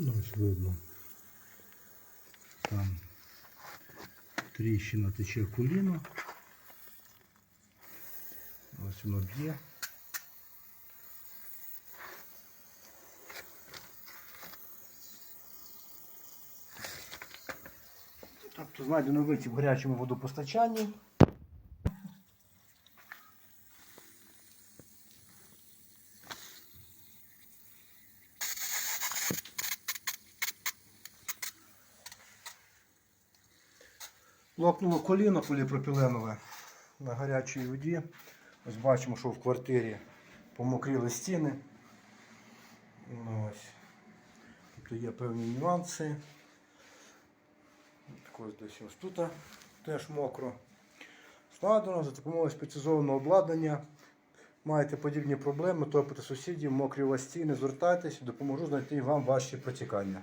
Ну, ось видно. Там тріщина тече коліно. Ось воно б'є. Тобто знайдено витік в гарячому водопостачанні. Лопнуло коліно поліпропіленове на гарячій воді. Ось бачимо, що в квартирі помокріли стіни. Ну, Ось. Тобто є певні нюанси. Так ось десь ось тут теж мокро. Складено за допомогою спеціалізованого обладнання. Маєте подібні проблеми, топите сусідів, мокрі у вас стіни, звертайтесь, допоможу знайти вам ваші протікання.